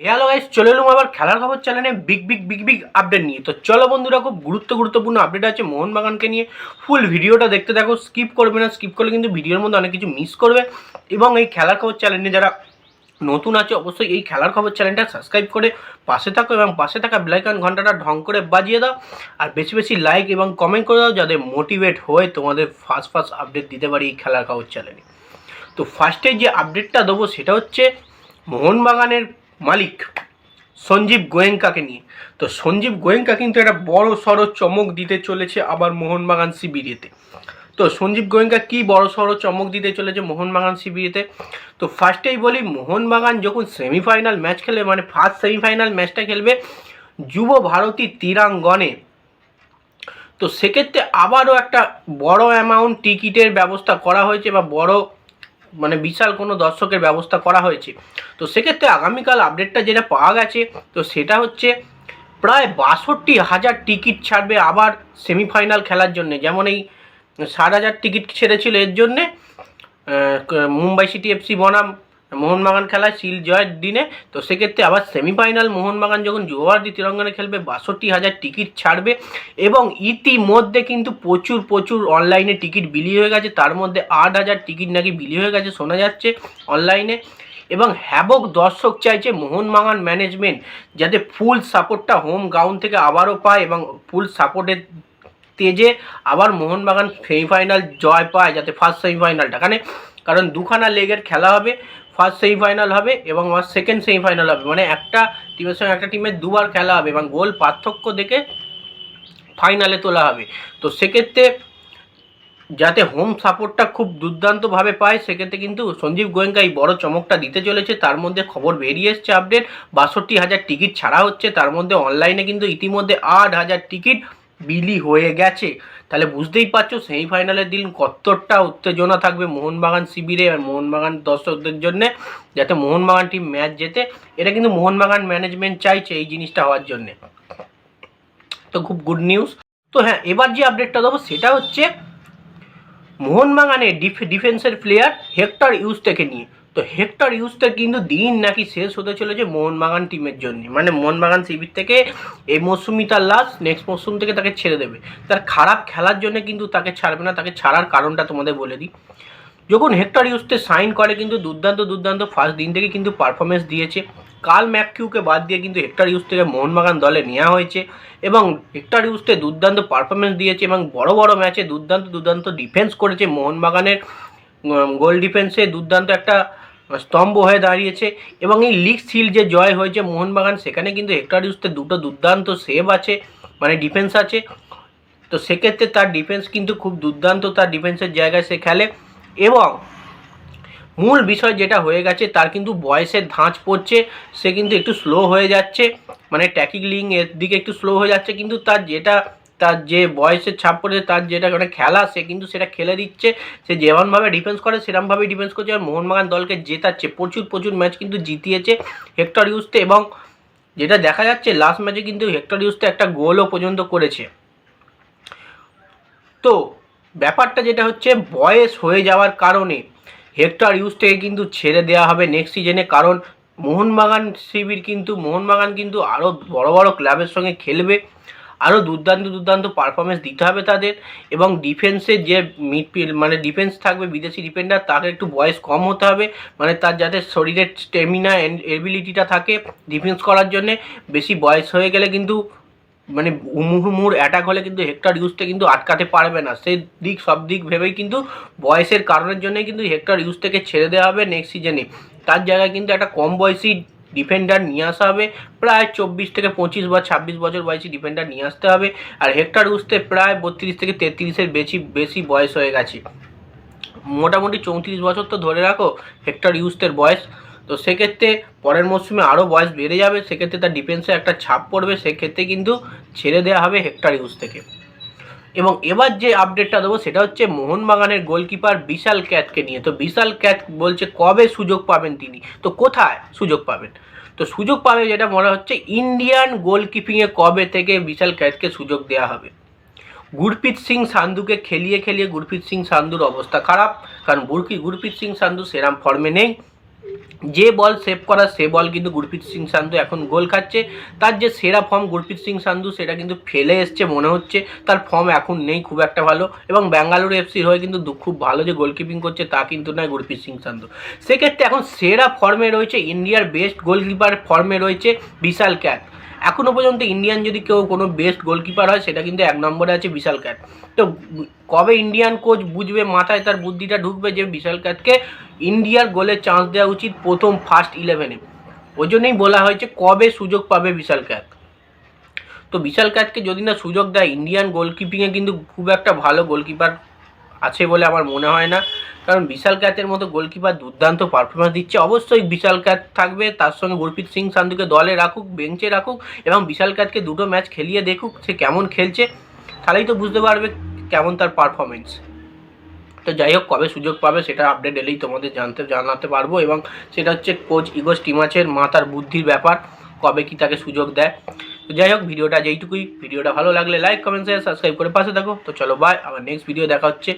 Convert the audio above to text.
Hello guys চলে এলাম আবার খেলার খবর চ্যানেলে big big big big update নিয়ে। তো চলো বন্ধুরা, খুব গুরুত্ব, গুরুত্বপূর্ণ আপডেট আছে মোহনবাগানকে নিয়ে। ফুল ভিডিওটা দেখতে থাকো স্কিপ করবে না স্কিপ করলে কিন্তু ভিডিওর মধ্যে অনেক কিছু মিস করবে। এবং এই খেলার খবর চ্যানেলে যারা নতুন আছে, অবশ্যই এই খেলার খবর চ্যানেলটা সাবস্ক্রাইব করে পাশে থাকো এবং পাশে থাকা বেলাইকন ঘন্টাটা ঢং করে বাজিয়ে দাও। আর বেশি বেশি লাইক এবং কমেন্ট করে দাও যাতে মোটিভেট হয়ে তোমাদের ফার্স্ট ফার্স্ট আপডেট দিতে পারি এই খেলার খবর চ্যানেলে তো ফার্স্টে যে আপডেটটা দেবো সেটা হচ্ছে মোহনবাগানের মালিক সঞ্জীব গোয়েঙ্কাকে নিয়ে। তো সঞ্জীব গোয়েঙ্কা কিন্তু একটা বড় সড়ো চমক দিতে চলেছে আবার মোহনবাগান শিবিরেতে তো সঞ্জীব গোয়েঙ্কা কি বড় সড়ো চমক দিতে চলেছে মোহনবাগান শিবিরেতে তো ফার্স্টেই বলি, মোহনবাগান যখন সেমিফাইনাল ম্যাচ খেলবে মানে ফার্স্ট সেমিফাইনাল ম্যাচটা খেলবে যুব ভারতী তীরাঙ্গনে তো সেক্ষেত্রে আবারও একটা বড় অ্যামাউন্ট টিকিটের ব্যবস্থা করা হয়েছে বা বড় মানে বিশাল কোনো দর্শকের ব্যবস্থা করা হয়েছে। তো সেক্ষেত্রে আগামীকাল আপডেটটা যেটা পাওয়া গেছে, তো সেটা হচ্ছে প্রায় বাষট্টি হাজার টিকিট ছাড়বে আবার সেমিফাইনাল খেলার জন্য। যেমন এই ষাট হাজার টিকিট ছেড়েছিল এর জন্যে মুম্বাই সিটি এফসি বনাম মোহনবাগান খেলায় শিল জয়ের দিনে, তো সেক্ষেত্রে আবার সেমিফাইনাল মোহনবাগান যখন যুবভারতী তিরঙ্গনে খেলবে, বাষট্টি হাজার টিকিট ছাড়বে এবং ইতিমধ্যে কিন্তু প্রচুর প্রচুর অনলাইনে টিকিট বিলি হয়ে গেছে, তার মধ্যে আট হাজার টিকিট নাকি বিলি হয়ে গেছে শোনা যাচ্ছে অনলাইনে এবং হ্যাবক দর্শক চাইছে মোহনবাগান ম্যানেজমেন্ট যাতে ফুল সাপোর্টটা হোম গ্রাউন্ড থেকে আবারও পায় এবং ফুল সাপোর্টের তেজে আবার মোহনবাগান সেমিফাইনাল জয় পায় যাতে ফার্স্ট সেমিফাইনালটা কারণ দুখানা লেগের খেলা হবে ফার্স্ট সেমিফাইনাল হবে এবং আমার সেকেন্ড সেমিফাইনাল হবে। মানে একটা টিমের সঙ্গে একটা টিমের দুবার খেলা হবে এবং গোল পার্থক্য দেখে ফাইনালে তোলা হবে। তো সেক্ষেত্রে যাতে হোম সাপোর্টটা খুব দুর্দান্তভাবে পায়, সেক্ষেত্রে কিন্তু সঞ্জীব গোয়েঙ্কা এই বড় চমকটা দিতে চলেছে। তার মধ্যে খবর বেরিয়ে এসছে আপডেট বাষট্টি হাজার টিকিট ছাড়া হচ্ছে। তার মধ্যে অনলাইনে কিন্তু ইতিমধ্যে আট হাজার টিকিট বিলি হয়ে গেছে। তাহলে বুঝতেই পারছ, সেমিফাইনালের দিন কতটা উত্তেজনা থাকবে মোহনবাগান শিবিরে আর মোহনবাগান দর্শকদের জন্য, যাতে মোহনবাগান টিম ম্যাচ জেতে। এটা কিন্তু মোহনবাগান ম্যানেজমেন্ট চাইছে এই জিনিসটা হওয়ার জন্যে। তো খুব গুড নিউজ তো হ্যাঁ এবার যে আপডেটটা দেবো, সেটা হচ্ছে মোহনবাগানের ডিফ ডিফেন্সের প্লেয়ার হেক্টর ইউজটেকে নিয়ে। তো হেক্টর ইউজটের কিন্তু দিন নাকি শেষ হতে চলেছে মোহনবাগান টিমের জন্য। মানে মোহনবাগান শিবির থেকে এই মৌসুমি তার লাস্ট নেক্সট মৌসুম থেকে তাকে ছেড়ে দেবে। তার খারাপ খেলার জন্য কিন্তু তাকে ছাড়বে না, তাকে ছাড়ার কারণটা তোমাদের বলে দিই। যখন হেক্টর ইউজতে সাইন করে কিন্তু দুর্দান্ত দুর্দান্ত ফার্স্ট দিন থেকে কিন্তু পারফরমেন্স দিয়েছে। কাল ম্যাককিউকে বাদ দিয়ে কিন্তু হেক্টর ইউজ থেকে মোহনবাগান দলে নেওয়া হয়েছে এবং হেক্টর ইউজতে দুর্দান্ত পারফরমেন্স দিয়েছে এবং বড় বড় ম্যাচে দুর্দান্ত দুর্দান্ত ডিফেন্স করেছে মোহনবাগানের গোল ডিফেন্সে দুর্দান্ত একটা স্তম্ভ হয়ে দাঁড়িয়েছে এবং এই লিগ সিল যে জয় হয়েছে মোহনবাগান, সেখানে কিন্তু হেক্টর ইউজতে দুটো দুর্দান্ত সেভ আছে মানে ডিফেন্স আছে। তো সেক্ষেত্রে তার ডিফেন্স কিন্তু খুব দুর্দান্ত, তার ডিফেন্সের জায়গায় সে খেলে। এবং মূল বিষয় যেটা হয়ে গেছে, তার কিন্তু বয়সের ধাঁচ পড়ছে, সে কিন্তু একটু স্লো হয়ে যাচ্ছে মানে ট্যাকিং লিং এর দিকে একটু স্লো হয়ে যাচ্ছে, কিন্তু তার যেটা তার যে বয়সের ছাপ পড়েছে, তার যেটা মানে খেলা, সে কিন্তু সেটা খেলে দিচ্ছে। সে যেমনভাবে ডিফেন্স করে সেরকমভাবেই ডিফেন্স করছে। আর মোহনবাগান দলকে জেতাচ্ছে। প্রচুর প্রচুর ম্যাচ কিন্তু জিতিয়েছে হেক্টর ইউজতে এবং যেটা দেখা যাচ্ছে লাস্ট ম্যাচে কিন্তু হেক্টর ইউজতে একটা গোলও পর্যন্ত করেছে। তো ব্যাপারটা যেটা হচ্ছে, বয়স হয়ে যাওয়ার কারণে হেক্টর ইউজ থেকে কিন্তু ছেড়ে দেওয়া হবে নেক্সট সিজনে কারণ মোহনবাগান শিবির কিন্তু, মোহনবাগান কিন্তু আরও বড় বড় ক্লাবের সঙ্গে খেলবে। আরও দুর্দান্ত দুর্দান্ত পারফরমেন্স দিতে হবে তাদের এবং ডিফেন্সের যে মিডফিল্ড মানে ডিফেন্স থাকবে বিদেশি ডিফেন্ডার তার একটু বয়স কম হতে হবে। মানে তার যাতে শরীরের স্টেমিনা অ্যান্ড এবিলিটিটা থাকে ডিফেন্স করার জন্যে, বেশি বয়স হয়ে গেলে কিন্তু মানে মুহুর্মুর অ্যাটাক হলে কিন্তু হেক্টর ইউজটা কিন্তু আটকাতে পারবে না। সেই দিক, সব দিক ভেবেই কিন্তু বয়সের কারণের জন্যই কিন্তু হেক্টর ইউজ থেকে ছেড়ে দেওয়া হবে নেক্সট সিজনে তার জায়গায় কিন্তু একটা কম বয়সী ডিফেন্ডার নিয়ে আসা হবে। প্রায় চব্বিশ থেকে পঁচিশ বা ছাব্বিশ বছর বয়সী ডিফেন্ডার নিয়ে আসতে হবে। আর হেক্টর ইউজতে প্রায় বত্রিশ থেকে তেত্রিশের বেশি বেশি বয়স হয়ে গেছে। মোটামুটি চৌত্রিশ বছর তো ধরে রাখো, হেক্টর ইউজদের বয়স। তো সেক্ষেত্রে পরের মরশুমে আরও বয়স বেড়ে যাবে। সেক্ষেত্রে তার ডিফেন্সে একটা ছাপ পড়বে। সেক্ষেত্রে কিন্তু ছেড়ে দেওয়া হবে হেক্টর ইউজ থেকে। এবং এবার যে আপডেটটা দেবো সেটা হচ্ছে মোহনবাগানের গোলকিপার বিশাল ক্যাথকে নিয়ে। তো বিশাল ক্যাথ বলছে কবে সুযোগ পাবেন তিনি? তো কোথায় সুযোগ পাবেন? তো সুযোগ পাবে যেটা মনে হচ্ছে ইন্ডিয়ান গোলকিপিংয়ে কবে থেকে বিশাল ক্যাথকে সুযোগ দেওয়া হবে? গুরপ্রীত সিং সান্ধুকে খেলিয়ে খেলিয়ে গুরপ্রীত সিং সান্ধুর অবস্থা খারাপ। কারণ গুরপ্রীত সিং সান্ধু সেরাম ফর্মে নেই। যে বল সেভ করা, সে বল কিন্তু গুরপ্রীত সিং সান্ধু এখন গোল খাচ্ছে। তার যে সেরা ফর্ম গুরপ্রীত সিং সান্ধু, সেটা কিন্তু ফেলে এসছে মনে হচ্ছে। তার ফর্ম এখন নেই খুব একটা ভালো এবং ব্যাঙ্গালুরু এফসির হয়ে কিন্তু খুব ভালো যে গোলকিপিং করছে তা কিন্তু নয় গুরপ্রীত সিং সান্ধু। সেক্ষেত্রে এখন সেরা ফর্মে রয়েছে ইন্ডিয়ার বেস্ট গোলকিপার ফর্মে রয়েছে বিশাল ক্যাট। এখনও পর্যন্ত ইন্ডিয়ান যদি কেউ কোনো বেস্ট গোলকিপার হয়, সেটা কিন্তু এক নম্বরে আছে বিশাল ক্যাট। তো কবে ইন্ডিয়ান কোচ বুঝবে, মাথায় তার বুদ্ধিটা ঢুকবে যে বিশাল ক্যাটকে ইন্ডিয়ার গোলে চান্স দেওয়া উচিত প্রথম ফার্স্ট ইলেভেনে ওই জন্যই বলা হয়েছে, কবে সুযোগ পাবে বিশাল ক্যাট তো বিশাল ক্যাটকে যদি না সুযোগ দেয়, ইন্ডিয়ান গোলকিপিংয়ে কিন্তু খুব একটা ভালো গোলকিপার আছে বলে আমার মনে হয় না। কারণ বিশাল ক্যাটের মতো গোলকিপার দুর্দান্ত পারফরমেন্স দিচ্ছে। অবশ্যই বিশাল ক্যাট থাকবে, তার সঙ্গে গুরপ্রীত সিং সান্ধুকে দলে রাখুক, বেঞ্চে রাখুক এবং বিশাল ক্যাটকে দুটো ম্যাচ খেলিয়ে দেখুক সে কেমন খেলছে। তাহলেই তো বুঝতে পারবে কেমন তার পারফরমেন্স তো যাই হোক, কবে সুযোগ পাবে সেটা আপডেট এলেই তোমাদের জানতে, জানাতে পারব এবং সেটা হচ্ছে কোচ ইগোস টিমাচের মাথার বুদ্ধির ব্যাপার, কবে কি তাকে সুযোগ দেয়। তো যাই হোক, ভিডিওটা যেইটুকুই, ভিডিওটা ভালো লাগলে লাইক কমেন্ট শেয়ার সাবস্ক্রাইব করে পাশে থাকো। তো চলো বাই আবার নেক্সট ভিডিও দেখা হচ্ছে।